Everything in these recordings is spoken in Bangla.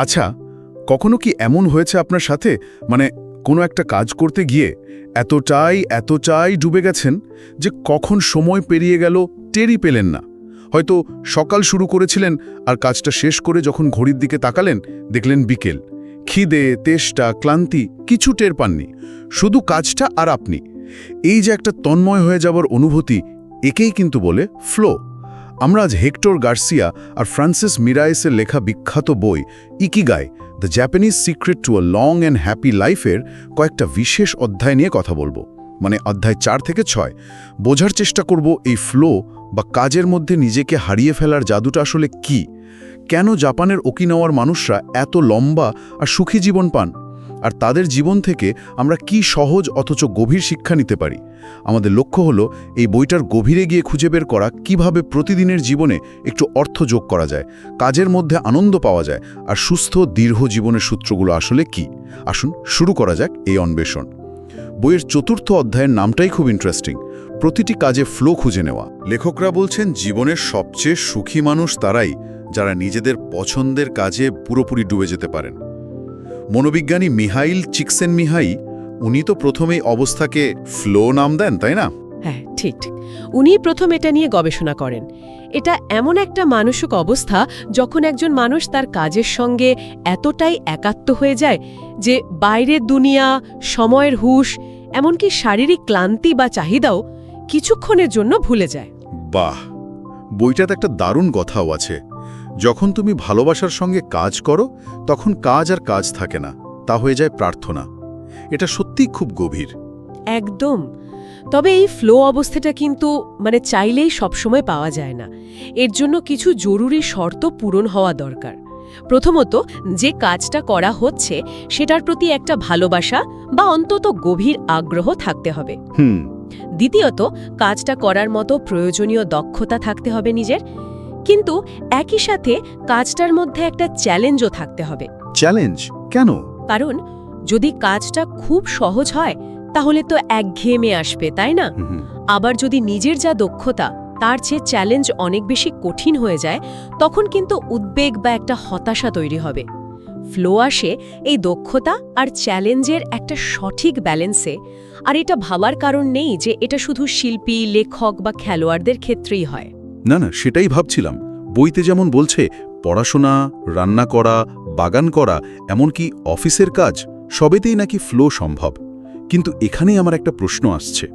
আচ্ছা কখনো কি এমন হয়েছে আপনার সাথে? মানে কোনো একটা কাজ করতে গিয়ে এতটাই এতটাই ডুবে গেছেন যে কখন সময় পেরিয়ে গেল টেরই পেলেন না। হয়তো সকাল শুরু করেছিলেন আর কাজটা শেষ করে যখন ঘড়ির দিকে তাকালেন, দেখলেন বিকেল। খিদে, তেষ্টা, ক্লান্তি কিছু টের পাননি। শুধু কাজটা আর আপনি। এই যে একটা তন্ময় হয়ে যাবার অনুভূতি, একেই কিন্তু বলে ফ্লো আমরা আজ হেক্টর গার্সিয়া আর ফ্রান্সিস মিরাইসের লেখা বিখ্যাত বই Ikigai the Japanese secret to a long and happy লাইফের কয়েকটা বিশেষ অধ্যায় নিয়ে কথা বলব। মানে অধ্যায় চার থেকে ছয়। বোঝার চেষ্টা করব এই ফ্লো বা কাজের মধ্যে নিজেকে হারিয়ে ফেলার জাদুটা আসলে কি? কেন জাপানের ওকিনাওয়ার মানুষরা এত লম্বা আর সুখী জীবন পান? আর তাদের জীবন থেকে আমরা কি সহজ অথচ গভীর শিক্ষা নিতে পারি? আমাদের লক্ষ্য হলো এই বইটার গভীরে গিয়ে খুঁজে বের করা কীভাবে প্রতিদিনের জীবনে একটু অর্থ যোগ করা যায়, কাজের মধ্যে আনন্দ পাওয়া যায় আর সুস্থ, দীর্ঘ জীবনের সূত্রগুলো আসলে কি? আসুন শুরু করা যাক এই অন্বেষণ। বইয়ের চতুর্থ অধ্যায়ের নামটাই খুব ইন্টারেস্টিং প্রতিটি কাজে ফ্লো খুঁজে নেওয়া। লেখকরা বলছেন, জীবনের সবচেয়ে সুখী মানুষ তারাই যারা নিজেদের পছন্দের কাজে পুরোপুরি ডুবে যেতে পারেন। মনোবিজ্ঞানী মিহাইল চিকসেন মিহাই উনি তো প্রথমেই অবস্থাকে ফ্লো নাম দেন তাই না? হ্যাঁ ঠিক ঠিক। উনি প্রথম এটা নিয়ে গবেষণা করেন। এটা এমন একটা মানসিক অবস্থা যখন একজন মানুষ তার কাজের সঙ্গে এতটাই একাত্ম হয়ে যায় যে বাইরের দুনিয়া সময়ের হুশ এমনকি শারীরিক ক্লান্তি বা চাহিদাও কিছুক্ষণের জন্য ভুলে যায়। বাহ! বইটাতে একটা দারুণ কথাও আছে। যখন তুমি ভালোবাসার সঙ্গে কাজ করো তখন কাজ আর কাজ থাকে না তা হয়ে যায় প্রার্থনা। এটা সত্যিই খুব গভীর। একদম। তবে এই ফ্লো অবস্থাটা কিন্তু মানে চাইলেই সবসময় পাওয়া যায় না। এর জন্য কিছু জরুরি শর্ত পূরণ হওয়া দরকার। প্রথমত যে কাজটা করা হচ্ছে সেটার প্রতি একটা ভালোবাসা বা অন্তত গভীর আগ্রহ থাকতে হবে। হুম। দ্বিতীয়ত কাজটা করার মতো প্রয়োজনীয় দক্ষতা থাকতে হবে নিজের। কিন্তু একই সাথে কাজটার মধ্যে একটা চ্যালেঞ্জও থাকতে হবে। চ্যালেঞ্জ কেন? কারণ যদি কাজটা খুব সহজ হয় তাহলে তো একঘেয়েমে আসবে তাই না? আবার যদি নিজের যা দক্ষতা তার চেয়ে চ্যালেঞ্জ অনেক বেশি কঠিন হয়ে যায় তখন কিন্তু উদ্বেগ বা একটা হতাশা তৈরি হবে। ফ্লো আসে এই দক্ষতা আর চ্যালেঞ্জের একটা সঠিক ব্যালেন্সে আর এটা ভাবার কারণ নেই যে এটা শুধু শিল্পী লেখক বা খেলোয়াড়দের ক্ষেত্রেই হয়। না না সেটাই ভাবছিলাম। বইতে যেমন বলছে পড়াশোনা রান্না করা বাগান করা এমনকি অফিসের কাজ সবেতেই নাকি ফ্লো সম্ভব। কিন্তু এখানেই আমার একটা প্রশ্ন আসছে।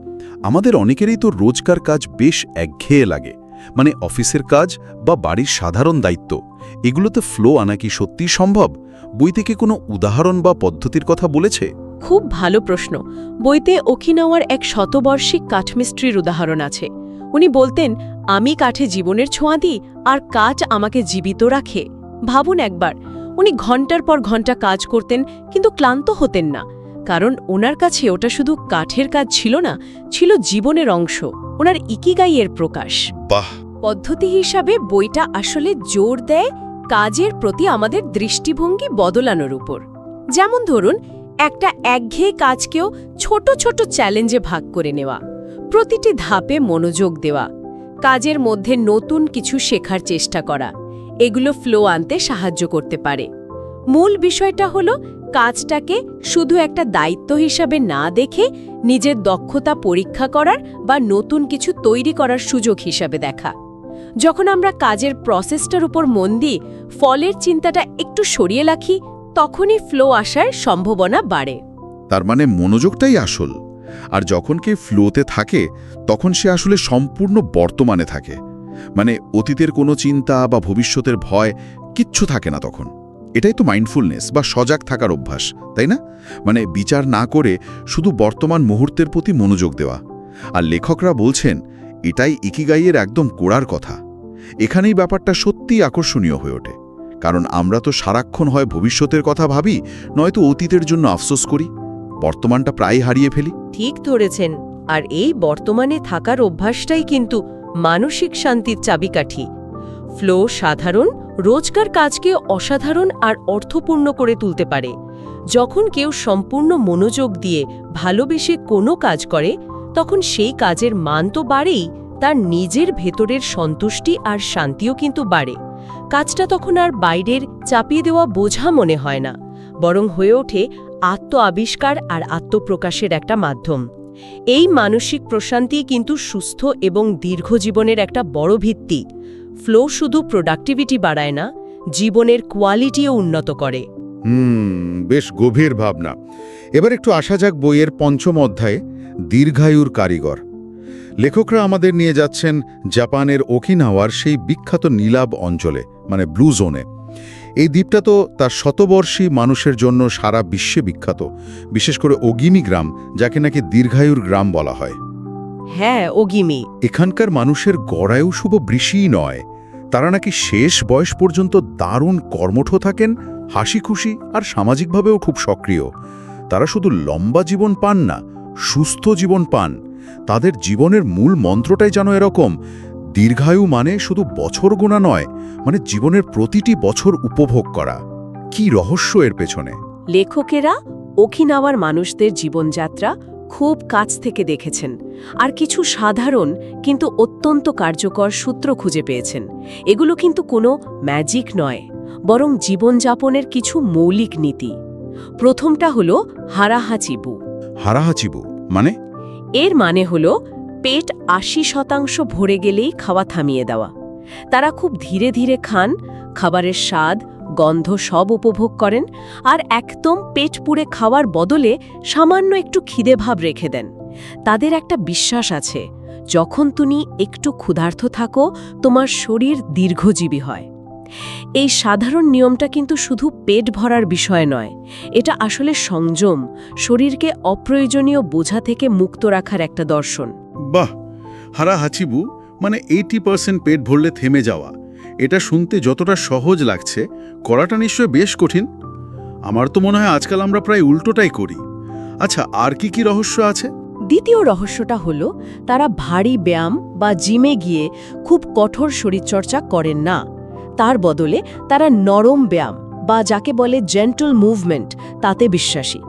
আমাদের অনেকেরই তো রোজকার কাজ বেশ একঘেয়ে লাগে। মানে অফিসের কাজ বা বাড়ির সাধারণ দায়িত্ব, এগুলোতে ফ্লো আনা কি সত্যিই সম্ভব? বই থেকে কোনো উদাহরণ বা পদ্ধতির কথা বলেছে? খুব ভালো প্রশ্ন। বইতে ওকিনাওয়ার এক শতবর্ষিক কাঠমিস্ত্রির উদাহরণ আছে। উনি বলতেন, আমি কাঠে জীবনের ছোঁয়া দিই আর কাজ আমাকে জীবিত রাখে। ভাবুন একবার। উনি ঘণ্টার পর ঘণ্টা কাজ করতেন কিন্তু ক্লান্ত হতেন না। কারণ ওনার কাছে ওটা শুধু কাঠের কাজ ছিল না ছিল জীবনের অংশ ওনার ইকিগাইয়ের প্রকাশ। বাহ! পদ্ধতি হিসাবে বইটা আসলে জোর দেয় কাজের প্রতি আমাদের দৃষ্টিভঙ্গি বদলানোর উপর। যেমন ধরুন একটা একঘেয়ে কাজকেও ছোট ছোট চ্যালেঞ্জে ভাগ করে নেওয়া প্রতিটি ধাপে মনোযোগ দেওয়া কাজের মধ্যে নতুন কিছু শেখার চেষ্টা করা এগুলো ফ্লো আনতে সাহায্য করতে পারে। মূল বিষয়টা হলো কাজটাকে শুধু একটা দায়িত্ব হিসাবে না দেখে নিজের দক্ষতা পরীক্ষা করার বা নতুন কিছু তৈরি করার সুযোগ হিসাবে দেখা। যখন আমরা কাজের প্রসেসটার উপর মন দিই, ফলের চিন্তাটা একটু সরিয়ে রাখি, তখনই ফ্লো আসার সম্ভাবনা বাড়ে। তার মানে মনোযোগটাই আসল। আর যখন কে ফ্লোতে থাকে, তখন সে আসলে সম্পূর্ণ বর্তমানে থাকে। মানে অতীতের কোনো চিন্তা বা ভবিষ্যতের ভয় কিচ্ছু থাকে না তখন। এটাই তো মাইন্ডফুলনেস বা সজাগ থাকার অভ্যাস, তাই না? মানে বিচার না করে শুধু বর্তমান মুহূর্তের প্রতি মনোযোগ দেওয়া। আর লেখকরা বলছেন, এটাই ইকিগাইয়ের একদম কোড়ার কথা। এখানেই ব্যাপারটা সত্যিই আকর্ষণীয় হয়ে ওঠে। কারণ আমরা তো সারাক্ষণ হয় ভবিষ্যতের কথা ভাবি, নয়তো অতীতের জন্য আফসোস করি। বর্তমানটা প্রায় হারিয়ে ফেলি। ঠিক ধরেছেন। আর এই বর্তমানে থাকার অভ্যাসটাই কিন্তু মানসিক শান্তির চাবিকাঠি। ফ্লো সাধারণ, রোজকার কাজকে অসাধারণ আর অর্থপূর্ণ করে তুলতে পারে। যখন কেউ সম্পূর্ণ মনোযোগ দিয়ে ভালোবেসে কোনো কাজ করে, তখন সেই কাজের মান তো বাড়েই, তার নিজের ভেতরের সন্তুষ্টি আর শান্তিও কিন্তু বাড়ে। কাজটা তখন আর বাইরের চাপিয়ে দেওয়া বোঝা মনে হয় না, বরং হয়ে ওঠে আত্ম আবিষ্কার আর আত্মপ্রকাশের একটা মাধ্যম। এই মানসিক প্রশান্তি কিন্তু সুস্থ এবং দীর্ঘ জীবনের একটা বড় ভিত্তি। ফ্লো শুধু প্রোডাক্টিভিটি বাড়ায় না, জীবনের কোয়ালিটিও উন্নত করে। হুম, বেশ গভীর ভাবনা। এবার একটু আসা যাক বইয়ের পঞ্চম অধ্যায়ে, দীর্ঘায়ুর কারিগর। লেখকরা আমাদের নিয়ে যাচ্ছেন জাপানের ওকিনাওয়ার সেই বিখ্যাত নীলাব অঞ্চলে মানে ব্লু জোনে। এই দ্বীপটা তো তার শতবর্ষী মানুষের জন্য সারা বিশ্বে বিখ্যাত বিশেষ করে অগিমি গ্রাম যাকে নাকি দীর্ঘায়ুর গ্রাম বলা হয়। হ্যাঁ অগিমি। এখানকার মানুষের গড়ায়ু শুভ বৃষিই নয়। তারা নাকি শেষ বয়স পর্যন্ত দারুণ কর্মঠ থাকেন হাসি খুশি আর সামাজিকভাবেও খুব সক্রিয়। তারা শুধু লম্বা জীবন পান না সুস্থ জীবন পান। তাদের জীবনের মূল মন্ত্রটাই যেন এরকম দীর্ঘায়ু মানে শুধু বছর গোনা নয় মানে জীবনের প্রতিটি বছর উপভোগ করা। কি রহস্য এর পেছনে? লেখকেরা ওকিনাওয়ার মানুষদের জীবনযাত্রা খুব কাছ থেকে দেখেছেন আর কিছু সাধারণ কিন্তু অত্যন্ত কার্যকর সূত্র খুঁজে পেয়েছেন। এগুলো কিন্তু কোনো ম্যাজিক নয় বরং জীবনযাপনের কিছু মৌলিক নীতি। প্রথমটা হল হারাহাচিবু। হারাহাচিবু মানে? এর মানে হলো পেট আশি শতাংশ ভরে গেলেই খাওয়া থামিয়ে দেওয়া। তারা খুব ধীরে ধীরে খান, খাবারের স্বাদ, গন্ধ সব উপভোগ করেন আর একদম পেট পুড়ে খাওয়ার বদলে সামান্য একটু খিদে ভাব রেখে দেন। তাদের একটা বিশ্বাস আছে, যখন তুমি একটু ক্ষুধার্ত থাকো, তোমার শরীর দীর্ঘজীবী হয়। এই সাধারণ নিয়মটা কিন্তু শুধু পেট ভরার বিষয় নয়, এটা আসলে সংযম, শরীরকে অপ্রয়োজনীয় বোঝা থেকে মুক্ত রাখার একটা দর্শন। বাহ, হারা হাচিবু মানে এইটি পার্সেন্ট পেট ভরলে থেমে যাওয়া। এটা শুনতে যতটা সহজ লাগছে, করাটা নিশ্চয় বেশ কঠিন। আমার তো মনে হয় আজকাল আমরা প্রায় উল্টোটাই করি। আচ্ছা আর কি কি রহস্য আছে? দ্বিতীয় রহস্যটা হলো, তারা ভারী ব্যায়াম বা জিমে গিয়ে খুব কঠোর শরীরচর্চা করেন না। তার বদলে তারা নরম ব্যায়াম বা যাকে বলে জেন্টল মুভমেন্ট তাতে বিশ্বাসী।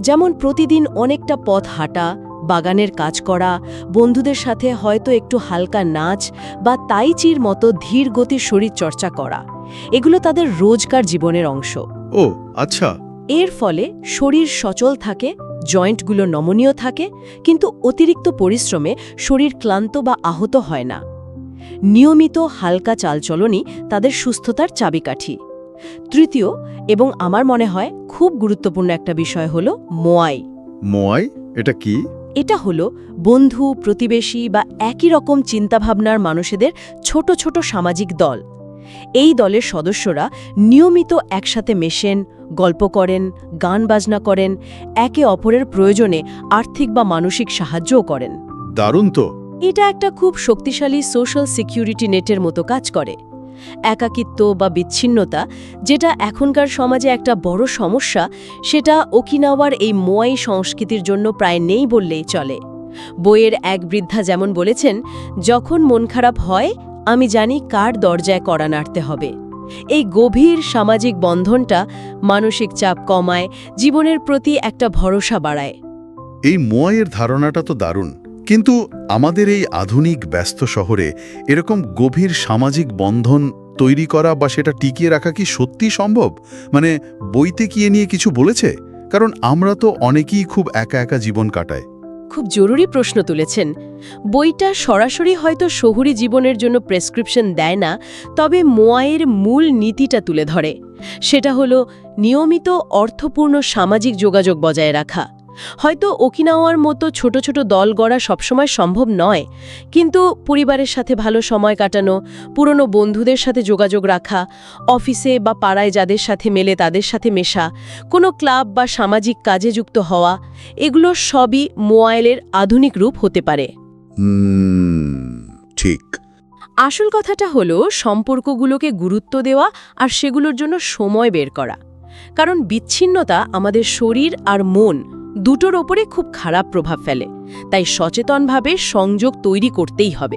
যেমন প্রতিদিন অনেকটা পথ হাঁটা বাগানের কাজ করা বন্ধুদের সাথে হয়তো একটু হালকা নাচ বা তাইচির মতো ধীর গতির শরীরচর্চা করা। এগুলো তাদের রোজকার জীবনের অংশ। ও আচ্ছা। এর ফলে শরীর সচল থাকে জয়েন্টগুলো নমনীয় থাকে কিন্তু অতিরিক্ত পরিশ্রমে শরীর ক্লান্ত বা আহত হয় না। নিয়মিত হালকা চালচলনই তাদের সুস্থতার চাবিকাঠি। তৃতীয় এবং আমার মনে হয় খুব গুরুত্বপূর্ণ একটা বিষয় হল মোয়াই। মোয়াই? এটা কি? এটা হলো বন্ধু প্রতিবেশী বা একই রকম চিন্তাভাবনার মানুষেদের ছোট ছোট সামাজিক দল। এই দলের সদস্যরা নিয়মিত একসাথে মেশেন গল্প করেন গান বাজনা করেন একে অপরের প্রয়োজনে আর্থিক বা মানসিক সাহায্যও করেন। দারুণ তো! এটা একটা খুব শক্তিশালী সোশ্যাল সিকিউরিটি নেটের মতো কাজ করে। একাকিত্ব বা বিচ্ছিন্নতা, যেটা এখনকার সমাজে একটা বড় সমস্যা, সেটা ওকিনাওয়ার এই মোয়াই সংস্কৃতির জন্য প্রায় নেই বললেই চলে। বইয়ের এক বৃদ্ধা যেমন বলেছেন, যখন মন খারাপ হয়, আমি জানি কার দরজায় কড়া নাড়তে হবে। এই গভীর সামাজিক বন্ধনটা মানসিক চাপ কমায়, জীবনের প্রতি একটা ভরসা বাড়ায়। এই মোয়াইয়ের ধারণাটা তো দারুণ। কিন্তু আমাদের এই আধুনিক ব্যস্ত শহরে এরকম গভীর সামাজিক বন্ধন তৈরি করা বা সেটা টিকিয়ে রাখা কি সত্যি সম্ভব? মানে বইতে কি এ নিয়ে কিছু বলেছে? কারণ আমরা তো অনেকেই খুব একা একা জীবন কাটায় খুব জরুরি প্রশ্ন তুলেছেন। বইটা সরাসরি হয়তো শহুরি জীবনের জন্য প্রেসক্রিপশন দেয় না, তবে মোয়ায়ের মূল নীতিটা তুলে ধরে। সেটা হলো, নিয়মিত অর্থপূর্ণ সামাজিক যোগাযোগ বজায় রাখা। হয়তো ওকিনাওয়ার মতো ছোট ছোট দল গড়া সবসময় সম্ভব নয়। কিন্তু পরিবারের সাথে ভালো সময় কাটানো পুরনো বন্ধুদের সাথে যোগাযোগ রাখা অফিসে বা পাড়ায় যাদের সাথে মেলে তাদের সাথে মেশা কোনো ক্লাব বা সামাজিক কাজে যুক্ত হওয়া এগুলো সবই মোয়াইলের আধুনিক রূপ হতে পারে। ঠিক। আসল কথাটা হলো সম্পর্কগুলোকে গুরুত্ব দেওয়া আর সেগুলোর জন্য সময় বের করা। কারণ বিচ্ছিন্নতা আমাদের শরীর আর মন দুটোর ওপরে খুব খারাপ প্রভাব ফেলে, তাই সচেতনভাবে সংযোগ তৈরি করতেই হবে।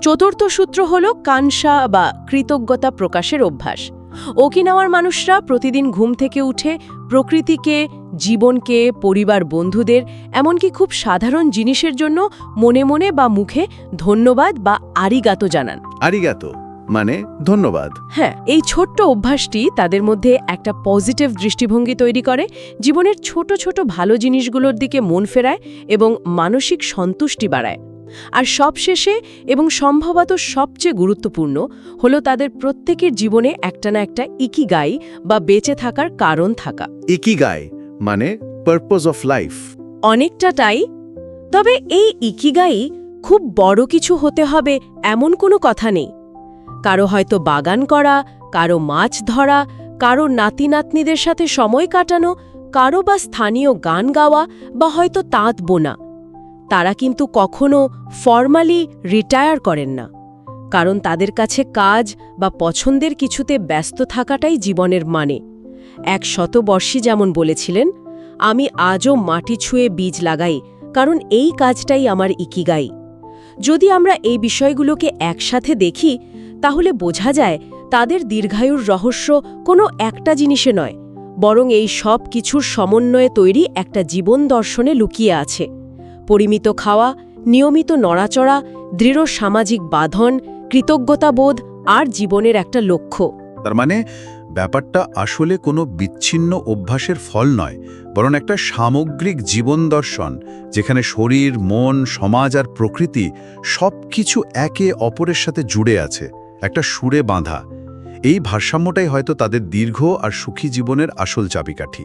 চতুর্থ সূত্র হল কানসা বা কৃতজ্ঞতা প্রকাশের অভ্যাস। ওকিনাওয়ার মানুষরা প্রতিদিন ঘুম থেকে উঠে প্রকৃতিকে, জীবনকে, পরিবার বন্ধুদের, এমনকি খুব সাধারণ জিনিসের জন্য মনে মনে বা মুখে ধন্যবাদ বা আরিগাতো জানান। আরিগাতো? মানে ধন্যবাদ। হ্যাঁ এই ছোট্ট অভ্যাসটি তাদের মধ্যে একটা পজিটিভ দৃষ্টিভঙ্গি তৈরি করে জীবনের ছোট ছোট ভালো জিনিসগুলোর দিকে মন ফেরায় এবং মানসিক সন্তুষ্টি বাড়ায়। আর সবশেষে এবং সম্ভবত সবচেয়ে গুরুত্বপূর্ণ হলো তাদের প্রত্যেকের জীবনে একটা না একটা ইকিগাই বা বেঁচে থাকার কারণ থাকা। ইকিগাই মানে পারপোজ অফ লাইফ অনেকটা তাই। তবে এই ইকিগাই খুব বড় কিছু হতে হবে এমন কোনো কথা নেই। কারও হয়তো বাগান করা, কারও মাছ ধরা, কারও নাতি নাতনিদের সাথে সময় কাটানো, কারও বা স্থানীয় গান গাওয়া বা হয়তো তাঁত বোনা। তারা কিন্তু কখনো ফর্মালি রিটায়ার করেন না, কারণ তাদের কাছে কাজ বা পছন্দের কিছুতে ব্যস্ত থাকাটাই জীবনের মানে। এক শতবর্ষী যেমন বলেছিলেন, আমি আজও মাটি ছুঁয়ে বীজ লাগাই, কারণ এই কাজটাই আমার ইকিগাই। যদি আমরা এই বিষয়গুলোকে একসাথে দেখি তাহলে বোঝা যায় তাদের দীর্ঘায়ুর রহস্য কোনো একটা জিনিসে নয়, বরং এই সব কিছুর সমন্বয়ে তৈরি একটা জীবন দর্শনে লুকিয়ে আছে। পরিমিত খাওয়া, নিয়মিত নড়াচড়া, দৃঢ় সামাজিক বাঁধন, কৃতজ্ঞতাবোধ আর জীবনের একটা লক্ষ্য। তার মানে ব্যাপারটা আসলে কোনো বিচ্ছিন্ন অভ্যাসের ফল নয়, বরং একটা সামগ্রিক জীবন দর্শন, যেখানে শরীর, মন, সমাজ আর প্রকৃতি সব কিছু একে অপরের সাথে জুড়ে আছে। একটা সুরে বাঁধা। এই ভারসাম্যটাই হয়তো তাদের দীর্ঘ আর সুখী জীবনের আসল চাবিকাঠি।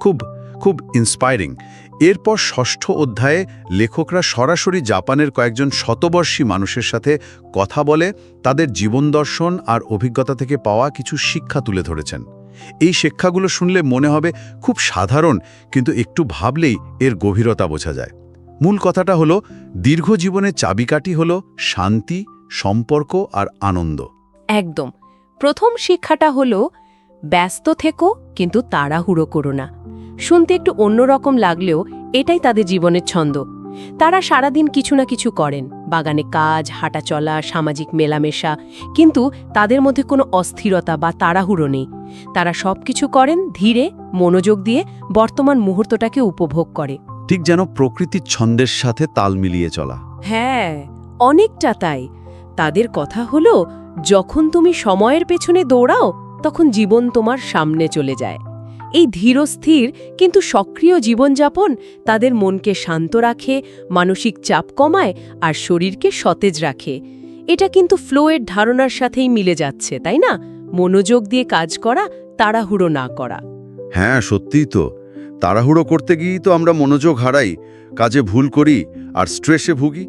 খুব খুব ইন্সপায়ারিং এরপর ষষ্ঠ অধ্যায়ে লেখকরা সরাসরি জাপানের কয়েকজন শতবর্ষী মানুষের সাথে কথা বলে তাদের জীবন দর্শন আর অভিজ্ঞতা থেকে পাওয়া কিছু শিক্ষা তুলে ধরেছেন। এই শিক্ষাগুলো শুনলে মনে হবে খুব সাধারণ, কিন্তু একটু ভাবলেই এর গভীরতা বোঝা যায়। মূল কথাটা হলো, দীর্ঘ জীবনের চাবিকাঠি হলো শান্তি সম্পর্ক আর আনন্দ। একদম। প্রথম শিক্ষাটা হলো ব্যস্ত থেকো কিন্তু তাড়াহুড়ো করো না। শুনতে একটু অন্যরকম লাগলেও এটাই তাদের জীবনের ছন্দ। তারা সারাদিন কিছু না কিছু করেন বাগানে কাজ হাঁটাচলা সামাজিক মেলামেশা কিন্তু তাদের মধ্যে কোনো অস্থিরতা বা তাড়াহুড়ো নেই। তারা সব কিছু করেন ধীরে মনোযোগ দিয়ে বর্তমান মুহূর্তটাকে উপভোগ করে। ঠিক যেন প্রকৃতির ছন্দের সাথে তাল মিলিয়ে চলা। হ্যাঁ অনেকটা তাই। তাদের কথা হলো, যখন তুমি সময়ের পেছনে দৌড়াও, তখন জীবন তোমার সামনে চলে যায়। এই ধীরস্থির কিন্তু সক্রিয় জীবনযাপন তাদের মনকে শান্ত রাখে, মানসিক চাপ কমায় আর শরীরকে সতেজ রাখে। এটা কিন্তু ফ্লোয়ের ধারণার সাথেই মিলে যাচ্ছে, তাই না? মনোযোগ দিয়ে কাজ করা, তাড়াহুড়ো না করা। হ্যাঁ সত্যিই তো। তাড়াহুড়ো করতে গিয়েই তো আমরা মনোযোগ হারাই, কাজে ভুল করি আর স্ট্রেসে ভুগি।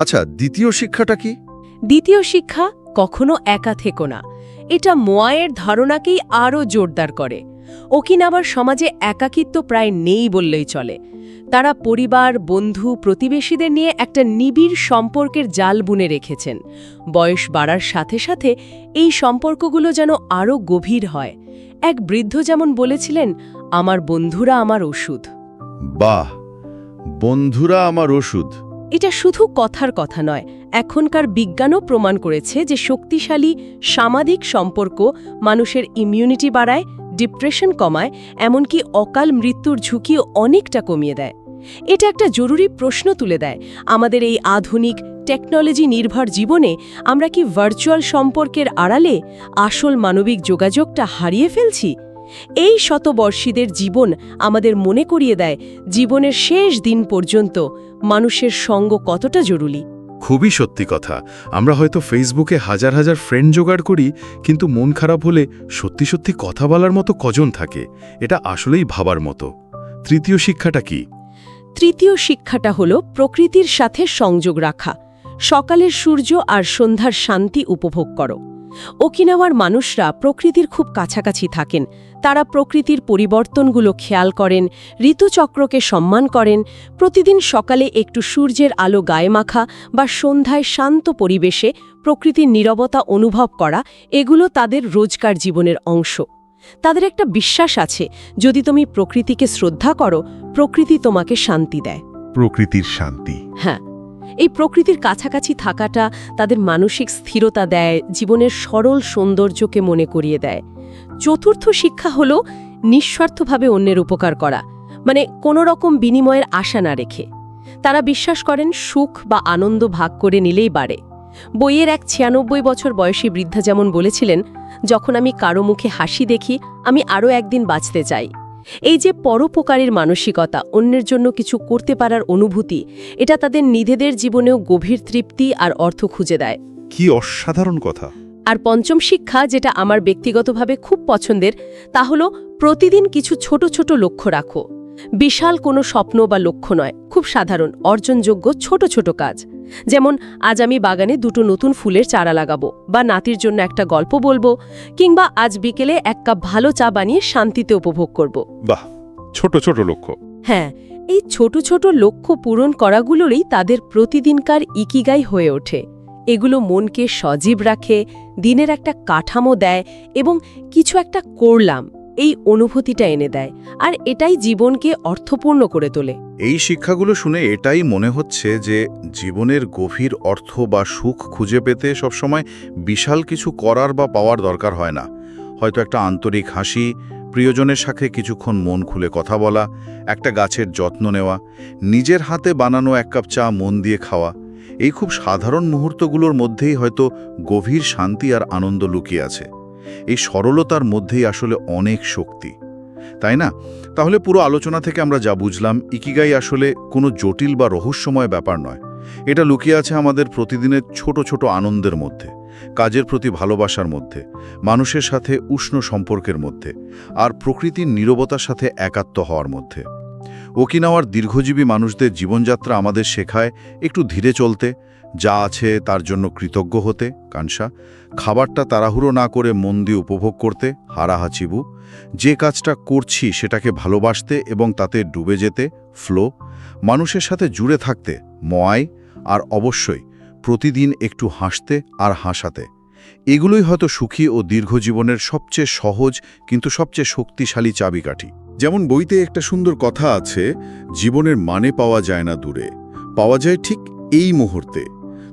আচ্ছা দ্বিতীয় শিক্ষাটা কি? দ্বিতীয় শিক্ষা কখনো একা থেকো না। এটা মোয়ায়ের ধারণাকেই আরও জোরদার করে। ওকিনাবার সমাজে একাকিত্ব প্রায় নেই বললেই চলে। তারা পরিবার বন্ধু প্রতিবেশীদের নিয়ে একটা নিবিড় সম্পর্কের জাল বুনে রেখেছেন। বয়স বাড়ার সাথে সাথে এই সম্পর্কগুলো যেন আরও গভীর হয়। এক বৃদ্ধ যেমন বলেছিলেন আমার বন্ধুরা আমার ওষুধ। বাহ! বন্ধুরা আমার ওষুধ। এটা শুধু কথার কথা নয় এখনকার বিজ্ঞানও প্রমাণ করেছে যে শক্তিশালী সামাজিক সম্পর্ক মানুষের ইমিউনিটি বাড়ায় ডিপ্রেশন কমায়, এমনকি অকাল মৃত্যুর ঝুঁকিও অনেকটা কমিয়ে দেয়। এটা একটা জরুরি প্রশ্ন তুলে দেয়। আমাদের এই আধুনিক টেকনোলজি নির্ভর জীবনে আমরা কি ভার্চুয়াল সম্পর্কের আড়ালে আসল মানবিক যোগাযোগটা হারিয়ে ফেলছি? এই শতবর্ষীদের জীবন আমাদের মনে করিয়ে দেয়, জীবনের শেষ দিন পর্যন্ত মানুষের সঙ্গ কতটা জরুরি। খুবই সত্যি কথা। আমরা হয়তো ফেসবুকে হাজার হাজার ফ্রেন্ড জোগাড় করি, কিন্তু মন খারাপ হলে সত্যি সত্যি কথা বলার মতো কজন থাকে? এটা আসলেই ভাবার মতো। তৃতীয় শিক্ষাটা কি? তৃতীয় শিক্ষাটা হলো প্রকৃতির সাথে সংযোগ রাখা। সকালের সূর্য আর সন্ধ্যার শান্তি উপভোগ করো। ওকিনাওয়ার মানুষরা প্রকৃতির খুব কাছাকাছি থাকেন। তারা প্রকৃতির পরিবর্তনগুলো খেয়াল করেন ঋতুচক্রকে সম্মান করেন প্রতিদিন সকালে একটু সূর্যের আলো গায়ে মাখা বা সন্ধ্যায় শান্ত পরিবেশে প্রকৃতির নীরবতা অনুভব করা এগুলো তাদের রোজকার জীবনের অংশ। তাদের একটা বিশ্বাস আছে যদি তুমি প্রকৃতিকে শ্রদ্ধা করো প্রকৃতি তোমাকে শান্তি দেয়। প্রকৃতির শান্তি। হ্যাঁ। এই প্রকৃতির কাছাকাছি থাকাটা তাদের মানসিক স্থিরতা দেয়, জীবনের সরল সৌন্দর্যকে মনে করিয়ে দেয়। চতুর্থ শিক্ষা হল নিঃস্বার্থভাবে অন্যের উপকার করা মানে কোনো রকম বিনিময়ের আশা না রেখে। তারা বিশ্বাস করেন সুখ বা আনন্দ ভাগ করে নিলেই বাড়ে। বইয়ের এক ছিয়ানব্বই বছর বয়সী বৃদ্ধা যেমন বলেছিলেন, যখন আমি কারও মুখে হাসি দেখি, আমি আরও একদিন বাঁচতে চাই। এই যে পরোপকারের মানসিকতা অন্যের জন্য কিছু করতে পারার অনুভূতি এটা তাদের নিজেদের জীবনেও গভীর তৃপ্তি আর অর্থ খুঁজে দেয়। কি অসাধারণ কথা। আর পঞ্চম শিক্ষা যেটা আমার ব্যক্তিগতভাবে খুব পছন্দের তা হলো প্রতিদিন কিছু ছোট ছোট লক্ষ্য রাখো। বিশাল কোনো স্বপ্ন বা লক্ষ্য নয় খুব সাধারণ অর্জনযোগ্য ছোট ছোট কাজ। যেমন আজ আমি বাগানে দুটো নতুন ফুলের চারা লাগাবো বা নাতির জন্য একটা গল্প বলব কিংবা আজ বিকেলে এক কাপ ভালো চা বানিয়ে শান্তিতে উপভোগ করব। বাহ ছোট ছোট লক্ষ্য। হ্যাঁ এই ছোট ছোট লক্ষ্য পূরণ করাগুলোরই তাদের প্রতিদিনকার ইকিগাই হয়ে ওঠে। এগুলো মনকে সজীব রাখে দিনের একটা কাঠামো দেয় এবং কিছু একটা করলাম। এই অনুভূতিটা এনে দেয় আর এটাই জীবনকে অর্থপূর্ণ করে তোলে। এই শিক্ষাগুলো শুনে এটাই মনে হচ্ছে যে জীবনের গভীর অর্থ বা সুখ খুঁজে পেতে সবসময় বিশাল কিছু করার বা পাওয়ার দরকার হয় না। হয়তো একটা আন্তরিক হাসি, প্রিয়জনের সাথে কিছুক্ষণ মন খুলে কথা বলা, একটা গাছের যত্ন নেওয়া, নিজের হাতে বানানো এক কাপ চা মন দিয়ে খাওয়া, এই খুব সাধারণ মুহূর্তগুলোর মধ্যেই হয়তো গভীর শান্তি আর আনন্দ লুকিয়ে আছে। এই সরলতার মধ্যেই আসলে অনেক শক্তি। তাই না? তাহলে পুরো আলোচনা থেকে আমরা যা বুঝলাম, ইকিগাই আসলে কোনো জটিল বা রহস্যময় ব্যাপার নয়। এটা লুকিয়ে আছে আমাদের প্রতিদিনের ছোট ছোট আনন্দের মধ্যে, কাজের প্রতি ভালোবাসার মধ্যে, মানুষের সাথে উষ্ণ সম্পর্কের মধ্যে, আর প্রকৃতির নীরবতার সাথে একাত্ম হওয়ার মধ্যে। ওকিনাওয়ার দীর্ঘজীবী মানুষদের জীবনযাত্রা আমাদের শেখায় একটু ধীরে চলতে যা আছে তার জন্য কৃতজ্ঞ হতে, কানসা, খাবারটা তাড়াহুড়ো না করে মন দিয়ে উপভোগ করতে হারাহাচিবু যে কাজটা করছি সেটাকে ভালোবাসতে এবং তাতে ডুবে যেতে, ফ্লো, মানুষের সাথে জুড়ে থাকতে ময় আর অবশ্যই প্রতিদিন একটু হাসতে আর হাসাতে। এগুলোই হয়তো সুখী ও দীর্ঘ জীবনের সবচেয়ে সহজ কিন্তু সবচেয়ে শক্তিশালী চাবিকাঠি। যেমন বইতে একটা সুন্দর কথা আছে, জীবনের মানে পাওয়া যায় না দূরে, পাওয়া যায় ঠিক এই মুহূর্তে।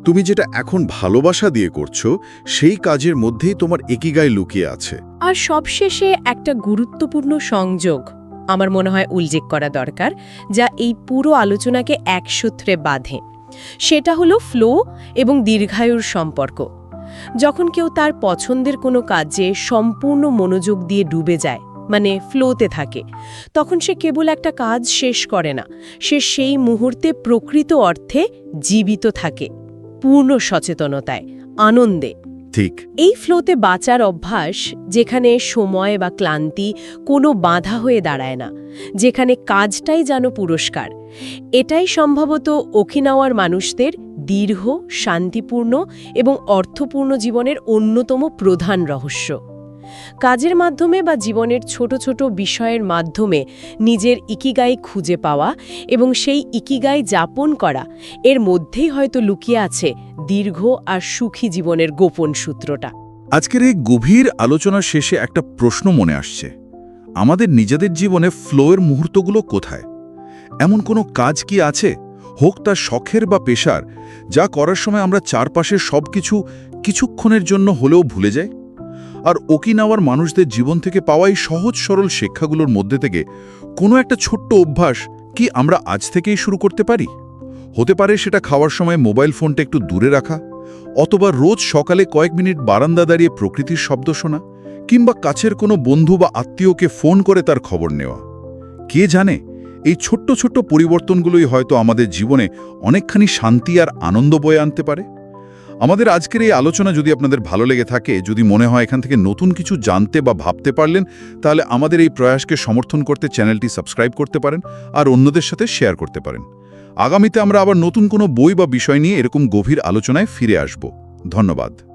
তুমি যেটা এখন ভালোবাসা দিয়ে করছ, সেই কাজের মধ্যেই তোমার একিগায় লুকিয়ে আছে। আর সবশেষে একটা গুরুত্বপূর্ণ সংযোগ আমার মনে হয় উল্লেখ করা দরকার, যা এই পুরো আলোচনাকে এক সূত্রে বাঁধে। সেটা হলো ফ্লো এবং দীর্ঘায়ুর সম্পর্ক। যখন কেউ তার পছন্দের কোনো কাজে সম্পূর্ণ মনোযোগ দিয়ে ডুবে যায় মানে ফ্লোতে থাকে, তখন সে কেবল একটা কাজ শেষ করে না, সে সেই মুহূর্তে প্রকৃত অর্থে জীবিত থাকে। পূর্ণ সচেতনতায় আনন্দে। ঠিক। এই ফ্লোতে বাঁচার অভ্যাস যেখানে সময় বা ক্লান্তি কোনো বাধা হয়ে দাঁড়ায় না যেখানে কাজটাই যেন পুরস্কার। এটাই সম্ভবত ওখিনাওয়ার মানুষদের দীর্ঘ শান্তিপূর্ণ এবং অর্থপূর্ণ জীবনের অন্যতম প্রধান রহস্য। কাজের মাধ্যমে বা জীবনের ছোট ছোট বিষয়ের মাধ্যমে নিজের ইকিগাই খুঁজে পাওয়া এবং সেই ইকিগাই যাপন করা, এর মধ্যেই হয়তো লুকিয়ে আছে দীর্ঘ আর সুখী জীবনের গোপন সূত্রটা। আজকের এই গভীর আলোচনার শেষে একটা প্রশ্ন মনে আসছে। আমাদের নিজেদের জীবনে ফ্লোয়ের মুহূর্তগুলো কোথায়? এমন কোনো কাজ কি আছে? হোক তা শখের বা পেশার, যা করার সময় আমরা চারপাশের সব কিছু কিছুক্ষণের জন্য হলেও ভুলে যাই? আর ওকিনাওয়ার মানুষদের জীবন থেকে পাওয়া এই সহজ সরল শিক্ষাগুলোর মধ্যে থেকে কোনো একটা ছোট্ট অভ্যাস কি আমরা আজ থেকেই শুরু করতে পারি? হতে পারে সেটা খাওয়ার সময় মোবাইল ফোনটা একটু দূরে রাখা, অথবা রোজ সকালে কয়েক মিনিট বারান্দা দাঁড়িয়ে প্রকৃতির শব্দ শোনা, কিংবা কাছের কোনো বন্ধু বা আত্মীয়কে ফোন করে তার খবর নেওয়া। কে জানে, এই ছোট্ট ছোট্ট পরিবর্তনগুলোই হয়তো আমাদের জীবনে অনেকখানি শান্তি আর আনন্দ বয়ে আনতে পারে? আমাদের আজকের এই আলোচনা যদি আপনাদের ভালো লেগে থাকে, যদি মনে হয় এখান থেকে নতুন কিছু জানতে বা ভাবতে পারলেন, তাহলে আমাদের এই প্রয়াসকে সমর্থন করতে চ্যানেলটি সাবস্ক্রাইব করতে পারেন আর অন্যদের সাথে শেয়ার করতে পারেন। আগামীতে আমরা আবার নতুন কোনো বই বা বিষয় নিয়ে এরকম গভীর আলোচনায় ফিরে আসব। ধন্যবাদ।